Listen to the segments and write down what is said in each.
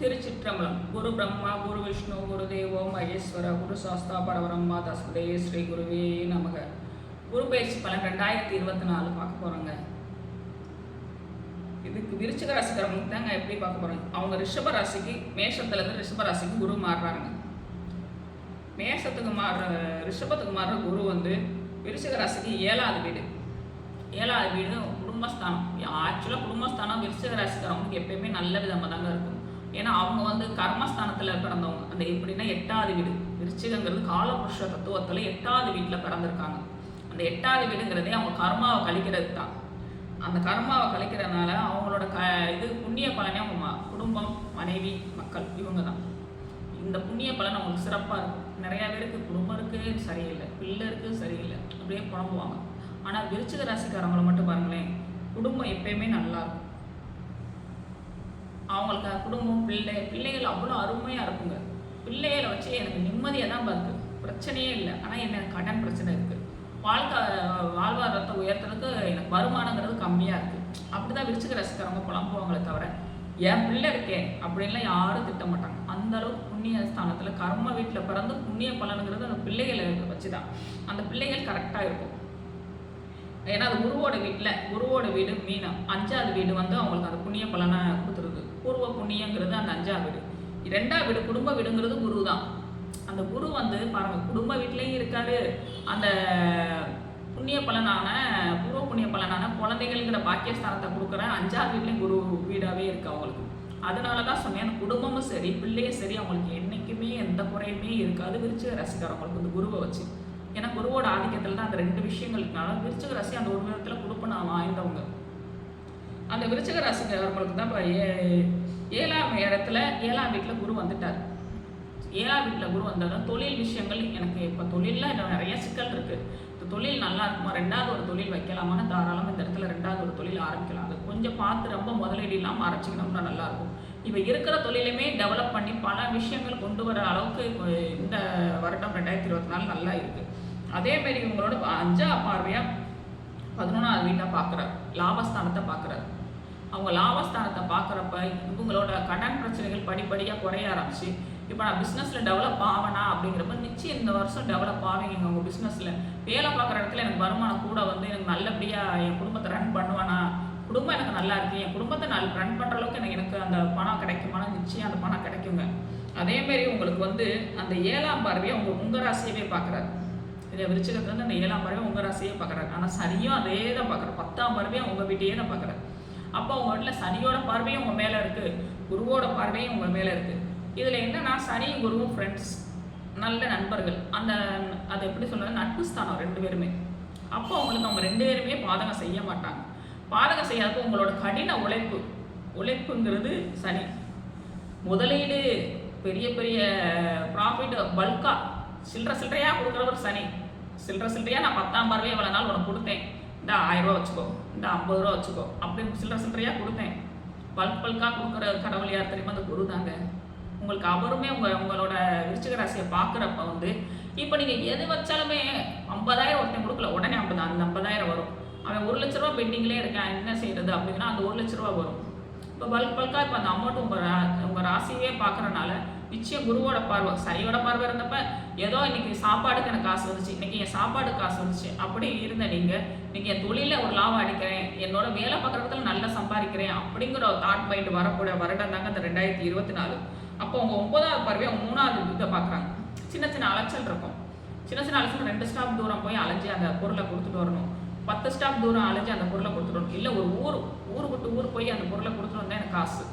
திருச்சிற்றம்பலம். குரு பிரம்மா குரு விஷ்ணு குரு தேவோ மகேஸ்வர குரு சாஸ்தா பரவரம்மா தஸ்மதே ஸ்ரீ குருவே நமக. குரு பயிற்சி பலன் ரெண்டாயிரத்தி இருபத்தி நாலு பார்க்க போகிறோங்க இதுக்கு விருச்சிக ராசிக்காரங்களுக்கு தாங்க எப்படி பார்க்க போகிறோம் அவங்க ரிஷப ராசிக்கு மேஷத்துலேருந்து ரிஷப ராசிக்கு குரு மாறுறாங்க மேஷத்துக்கு மாறுற ரிஷபத்துக்கு மாறுற குரு வந்து விருச்சிக ராசிக்கு ஏழாவது வீடு. ஏழாவது வீடு குடும்பஸ்தானம். ஆக்சுவலாக குடும்பஸ்தானம் விருச்சிக ராசிக்காரவங்களுக்கு எப்பயுமே நல்ல விதமாக தாங்க இருக்கும். கர்மஸ்தானத்தில் பிறந்தவங்க. அந்த எப்படின்னா எட்டாவது வீடு. விருச்சிகங்கிறது காலபுருஷ தத்துவத்தில் எட்டாவது வீட்டில் பிறந்திருக்காங்க. அந்த எட்டாவது வீடுங்கிறதே அவங்க கர்மாவை கழிக்கிறது தான் அந்த கர்மாவை கழிக்கிறதுனால அவங்களோட க இது புண்ணிய பலனே அவங்க குடும்பம் மனைவி மக்கள் இவங்க தான் இந்த புண்ணிய பலன் அவங்களுக்கு சிறப்பாக இருக்கும். நிறையா பேருக்கு குடும்பம் இருக்குது சரியில்லை. பிள்ளை இருக்குது சரியில்லை. அப்படியே புலம்புவாங்க. ஆனால் விருச்சிக ராசிக்காரங்களை மட்டும் பாருங்களேன் குடும்பம் எப்பயுமே நல்லாயிருக்கும் அவங்களுக்கு குடும்பம் பிள்ளை பிள்ளைகள் அவ்வளோ அருமையாக இருக்குங்க. பிள்ளைகளை வச்சு எனக்கு நிம்மதியாக தான் பார்க்கு பிரச்சனையே இல்லை. ஆனால் என்ன கடன் பிரச்சனை இருக்குது வாழ்க்கை வாழ்வாதாரத்தை உயர்த்துறதுக்கு எனக்கு வருமானங்கிறது கம்மியாக இருக்குது அப்படி தான் விரிச்சுக்க ரசிக்கிறவங்க புலம்புவாங்களே தவிர என் பிள்ளை இருக்கேன் அப்படின்லாம் யாரும் திட்ட மாட்டாங்க. அந்த அளவுக்கு புண்ணிய ஸ்தானத்தில் கர்ம வீட்டில் பிறந்து புண்ணிய பலனுங்கிறது அந்த பிள்ளைகளை வச்சு தான் அந்த பிள்ளைகள் கரெக்டாக இருக்கும். ஏன்னா அது குருவோட வீட்டில் குருவோட வீடு மீனம். அஞ்சாவது வீடு வந்து அவங்களுக்கு அந்த புண்ணிய பலனை கொடுத்துருது. பூர்வ புண்ணியங்கிறது அந்த அஞ்சாவது வீடு. ரெண்டாவது வீடு குடும்ப வீடுங்கிறது குரு தான் அந்த குரு வந்து பாருங்க குடும்ப வீட்லேயும் இருக்காரு. அந்த புண்ணிய பலனான பூர்வ புண்ணிய பலனான குழந்தைகளுங்கிற பாக்கியஸ்தானத்தை கொடுக்குற அஞ்சாவது வீட்லேயும் குரு வீடாகவே இருக்கு அவங்களுக்கு. அதனால தான் சொன்னேன் குடும்பமும் சரி பிள்ளையும் சரி அவங்களுக்கு என்றைக்குமே எந்த குறையுமே இருக்காது. விரிச்சு ரசிக்கிறவங்களுக்கு இந்த குருவை வச்சு. ஏன்னா குருவோட ஆதிக்கத்தில் தான் அந்த ரெண்டு விஷயங்களுக்குனால விருச்சிக ராசி அந்த ஒரு விதத்தில் கொடுப்பனா வாய்ந்தவங்க அந்த விருச்சிக ராசிக்காரங்களுக்கு தான் இப்போ ஏ ஏழாம் இடத்துல ஏழாம் வீட்டில் குரு வந்துட்டார். ஏழாம் வீட்டில் குரு வந்தாலும் தொழில் விஷயங்கள் எனக்கு இப்போ தொழிலில் இன்னும் நிறைய சிக்கல் இருக்குது இந்த தொழில் நல்லா இருக்குமா? ரெண்டாவது ஒரு தொழில் வைக்கலாமான்னு தாராளமாக இந்த இடத்துல ரெண்டாவது ஒரு தொழில் ஆரம்பிக்கலாம். அது கொஞ்சம் பார்த்து ரொம்ப முதலீடு இல்லாமல் ஆரம்பிச்சிக்கணும்னா நல்லாயிருக்கும் இப்போ இருக்கிற தொழிலுமே டெவலப் பண்ணி விஷயங்கள் கொண்டு வர அளவுக்கு இந்த வருடம் ரெண்டாயிரத்தி இருபத்தி நாலு நல்லா இருக்குது அதேமாரி இவங்களோட அஞ்சா பார்வையாக பதினொன்றாவது வீட்டை பார்க்குறாரு லாபஸ்தானத்தை பார்க்குறாரு அவங்க லாபஸ்தானத்தை பார்க்குறப்ப இவங்களோட கடன் பிரச்சனைகள் படிப்படியாக குறைய ஆரம்பிச்சு இப்போ நான் பிஸ்னஸில் டெவலப் ஆவேனா அப்படிங்கிறப்ப நிச்சயம் இந்த வருஷம் டெவலப் ஆவீங்க. உங்கள் பிஸ்னஸில் வேலை பார்க்குற இடத்துல எனக்கு வருமானம் கூட வந்து எனக்கு நல்லபடியாக என் குடும்பத்தை ரன் பண்ணுவானா குடும்பம் எனக்கு நல்லா இருக்கு. என் குடும்பத்தை நான் ரன் பண்ணுற அளவுக்கு எனக்கு எனக்கு அந்த பணம் கிடைக்குமான நிச்சயம் அந்த பணம் கிடைக்குங்க. அதேமாரி உங்களுக்கு வந்து அந்த ஏழாம் பார்வையை உங்கள் உங்கள் ராசியவே பார்க்குறாரு இதை விருச்சிகத்துல வந்து அந்த ஏழாம் பறவை உங்கள் ராசியே பார்க்குறாரு ஆனால் சனியும் அதே தான் பார்க்குறாரு பத்தாம் பறவையும் உங்கள் வீட்டையே தான் பார்க்குறாரு அப்போ உங்கள் வீட்டில் சனியோட பார்வையும் உங்கள் மேலே இருக்குது குருவோட பார்வையும் உங்கள் மேலே இருக்குது இதில் என்னன்னா சனியும் குருவும் ஃப்ரெண்ட்ஸ் நல்ல நண்பர்கள். அந்த அது எப்படி சொல்றது? நட்பு ஸ்தானம் ரெண்டு பேருமே. அப்போ அவங்களுக்கு அவங்க ரெண்டு பேருமே பாதகம் செய்ய மாட்டாங்க. பாதகம் செய்யறதுக்கு உங்களோட கடின உழைப்பு. உழைப்புங்கிறது சனி. முதலீடு பெரிய பெரிய ப்ராஃபிட் பல்காக சில்லற சில்லறையாக கொடுக்குறவர் சனி. சில்லற சில்லறையாக நான் பத்தாம் பார்வையை எவ்வளோ நாள் உனக்கு கொடுத்தேன். இந்த ஆயிரம் ரூபா வச்சுக்கோ இந்த ஐம்பது ரூபா வச்சுக்கோ அப்படின்னு சில்லற சில்லறையாக கொடுத்தேன். பல்க் பல்காக கொடுக்குற கடவுள் யார் தெரியுமா? அந்த குரு தாங்க. உங்களுக்கு அவருமே உங்கள் உங்களோட விருச்சிக ராசியை பார்க்குறப்ப வந்து இப்போ நீங்கள் எது வச்சாலுமே ஐம்பதாயிரம் ஒருத்தன் கொடுக்கல உடனே ஐம்பது அந்த ஐம்பதாயிரம் வரும். அவன் ஒரு லட்ச ரூபா பெண்டிங்லேயே இருக்கான் என்ன செய்கிறது அப்படின்னா அந்த ஒரு லட்ச ரூபா வரும். இப்போ பல்க் பல்காக இப்போ அந்த அமௌண்ட் உங்கள் ரா உங்கள் ராசியே பார்க்குறனால நிச்சயம் குருவோட பார்வை சரியோட பார்வை இருந்தப்ப ஏதோ இன்னைக்கு சாப்பாடுக்கு எனக்கு காசு வந்துச்சு இன்னைக்கு என் சாப்பாடு காசு வந்துச்சு. அப்படி இருந்த நீங்கள் நீங்கள் என் தொழிலில் ஒரு லாபம் அடிக்கிறேன் என்னோட வேலை பார்க்குறதுல நல்லா சம்பாதிக்கிறேன் அப்படிங்கிற ஒரு தாட் மைண்ட் வரக்கூடிய வருடம் தாங்க அந்த ரெண்டாயிரத்தி இருபத்தி நாலு. அப்போ அவங்க ஒன்பதாவது பார்வையை அவங்க மூணாவது இதை பார்க்குறாங்க சின்ன சின்ன அலைச்சல் இருக்கும். சின்ன சின்ன அலைச்சல் ரெண்டு ஸ்டாப் தூரம் போய் அலைஞ்சு அந்த பொருளை கொடுத்துட்டு வரணும். பத்து ஸ்டாப் தூரம் அலைஞ்சு அந்த பொருளை கொடுத்துடணும். இல்லை ஒரு ஊர் ஊர் விட்டு ஊர் போய் அந்த பொருளை கொடுத்துட்டு எனக்கு காசு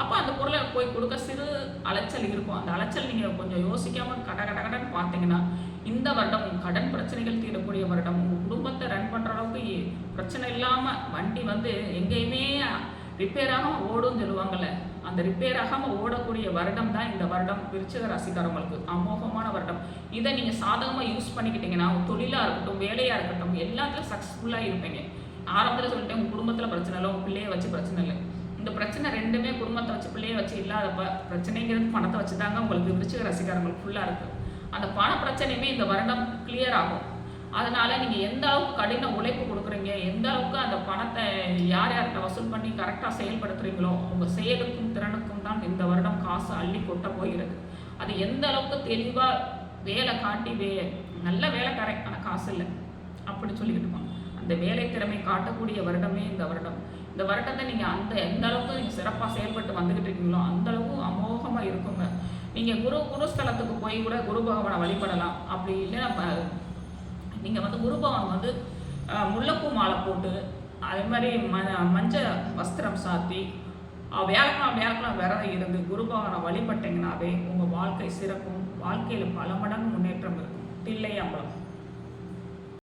அப்போ அந்த பொருளை போய் கொடுக்க சிறு அலைச்சல் இருக்கும். அந்த அலைச்சல் நீங்கள் கொஞ்சம் யோசிக்காமல் கட கட கடன்னு பார்த்தீங்கன்னா இந்த வருடம் கடன் பிரச்சனைகள் தீரக்கூடிய வருடம். உங்கள் குடும்பத்தை ரன் பண்ணுற அளவுக்கு பிரச்சனை இல்லாமல் வண்டி வந்து எங்கேயுமே ரிப்பேர் ஆகாமல் ஓடும்னு சொல்லுவாங்கல்ல. அந்த ரிப்பேர் ஆகாமல் ஓடக்கூடிய வருடம் தான் இந்த வருடம் விருச்சிக ராசிக்காரவங்களுக்கு அமோகமான வருடம். இதை நீங்கள் சாதகமாக யூஸ் பண்ணிக்கிட்டீங்கன்னா தொழிலாக இருக்கட்டும் வேலையாக இருக்கட்டும் எல்லாத்துலையும் சக்ஸஸ்ஃபுல்லாக இருப்பீங்க. ஆரம்பத்தில் சொல்லிட்டேன் உங்கள் குடும்பத்தில் பிரச்சனை இல்லை உங்கள் பிள்ளையை வச்சு பிரச்சனை இல்லை. இந்த பிரச்சனை ரெண்டுமே குடும்பத்தை வச்சு பிள்ளையை வச்சு இல்லாதப்ப பிரச்சனைங்கிறது பணத்தை வச்சு தாங்க உங்களுக்கு விருச்சிக ரசிகர்களுக்கு ஃபுல்லாக இருக்குது அந்த பண பிரச்சனையுமே இந்த வருடம் கிளியர் ஆகும். அதனால நீங்கள் எந்த அளவுக்கு கடின உழைப்பு கொடுக்குறீங்க எந்த அளவுக்கு அந்த பணத்தை யார் யார்கிட்ட வசூல் பண்ணி கரெக்டாக செயல்படுத்துறீங்களோ உங்கள் செயலுக்கும் திறனுக்கும் தான் இந்த வருடம் காசு அள்ளி கொட்ட போகிறது அது எந்த அளவுக்கு தெளிவாக வேலை காட்டி வே நல்ல வேலைக்காரன் ஆனால் காசு இல்லை. அப்படின்னு சொல்லிக்கிட்டு இருப்பாங்க அந்த வேலை திறமை காட்டக்கூடிய வருடமே இந்த வருடம். இந்த வருடத்தை நீங்கள் அந்த எந்த அளவுக்கு நீங்கள் சிறப்பாக செயல்பட்டு வந்துக்கிட்டு இருக்கீங்களோ அந்த அளவுக்கு அமோகமாக இருக்குங்க. நீங்கள் குரு குருஸ்தலத்துக்கு போய் கூட குரு பகவானை வழிபடலாம். அப்படி இல்லைன்னா நீங்கள் வந்து குரு பகவான் வந்து முல்லைப்பூ மாலை போட்டு அதே மாதிரி ம மஞ்சள் வஸ்திரம் சாத்தி வியாழக்கிழமை வியாழக்கிழமை விரதம் இருந்து குரு பகவானை வழிபட்டீங்கன்னாவே உங்கள் வாழ்க்கை சிறக்கும் வாழ்க்கையில் பல மடங்கு முன்னேற்றம் இருக்கும். தில்லை அம்பலம்